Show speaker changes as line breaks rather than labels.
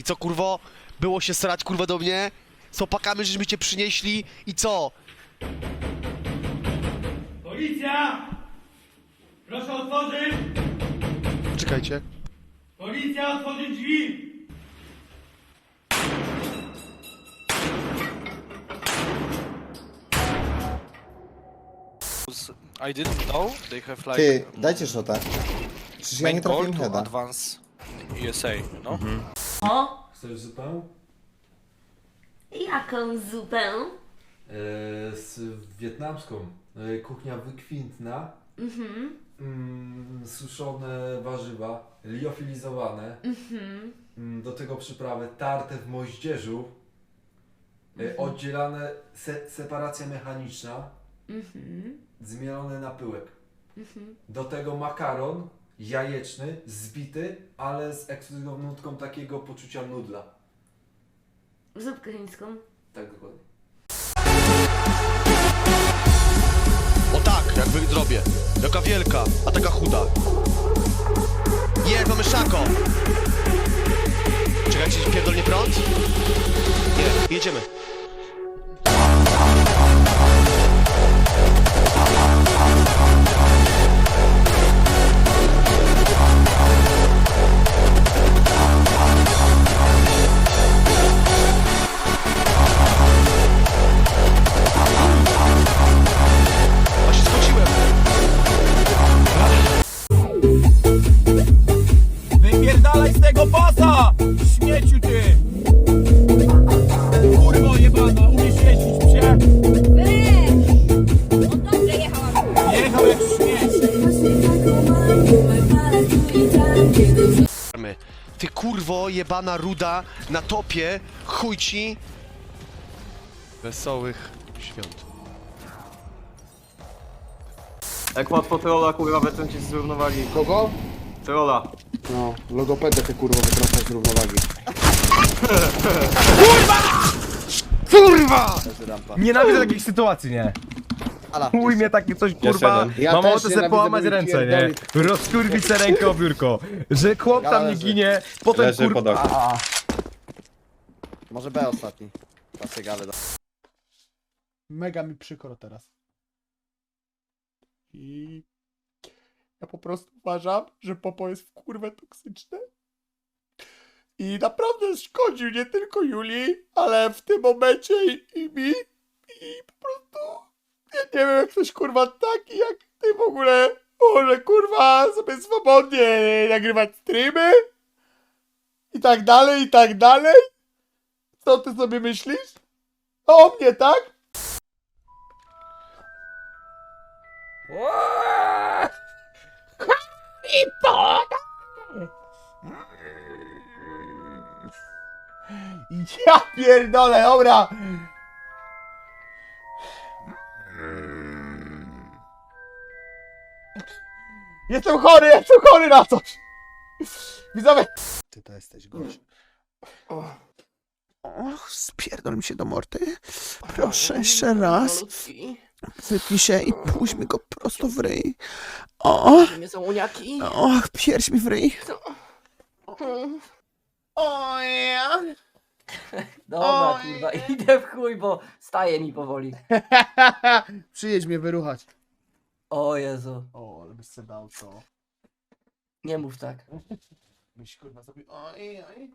I co kurwo? Było się srać kurwa do mnie? Z opakami żeśmy cię przynieśli i co?
Policja! Proszę otworzyć!
Czekajcie.
Policja, otworzyć drzwi!
I didn't know they have like
Ty, dajcie shota. Przecież ja
main
nie
goal
trafiłem
to
heada.
advance USA, no?
O,
Chcesz zupę?
jaką zupę?
E, z wietnamską. E, kuchnia wykwintna.
Mhm,
Mm, suszone warzywa, liofilizowane.
mhm.
Mm, do tego przyprawy tarte w moździerzu. E, oddzielane, se, separacja mechaniczna.
Mhm.
Zmielone na pyłek. Do tego makaron jajeczny, zbity, ale z ekskluzywną nutką takiego poczucia nudla.
Zupkę chińską.
Tak dokładnie.
O tak, jak wydrobię. Jaka wielka, a taka chuda. Jest, mamy szako. Czekajcie, pierdolnie prąd? Nie, jedziemy.
Kurwo jebana
ruda na topie, chuj ci. Wesołych świąt.
Jak łatwo trolla kurwa wytrącić z równowagi.
Kogo?
Trolla.
No, logopedę te kurwa wytrącać z równowagi.
Nienawidzę takich sytuacji, nie?
Ala.
Chuj mnie takie coś, kurwa.
Ja
mam
też
ochotę sobie połamać ręce, nie? Rozkurwić sobie rękę o biurko. Że chłop tam nie ginie, potem
Leży
kurwa...
oknem.
A, a.
Może B ostatni. Pasy gale.
Mega mi przykro teraz. I ja po prostu uważam, że Popo jest w kurwę toksyczny. I naprawdę szkodził nie tylko Julii, ale w tym momencie i, i mi. I po prostu ja nie wiem jak ktoś kurwa taki jak ty w ogóle może kurwa sobie swobodnie nagrywać streamy. I tak dalej, i tak dalej. Co ty sobie myślisz? O mnie, tak? Ja pierdolę, dobra! Jestem chory, jestem chory na coś! Widzowie! Ty to jesteś gość. Och, spierdol mi się do mordy. Proszę, jeszcze raz. Wypnij się i puść mi go prosto w ryj. O!
Nie są uniaki.
Och, pierś mi w ryj.
O ja. Dobra, kurwa, idę w chuj, bo staje mi powoli.
Przyjedź mnie wyruchać.
O Jezu,
O, ale byś se dał to.
nie mów tak.
Byś kurwa zrobił. Oj, oj.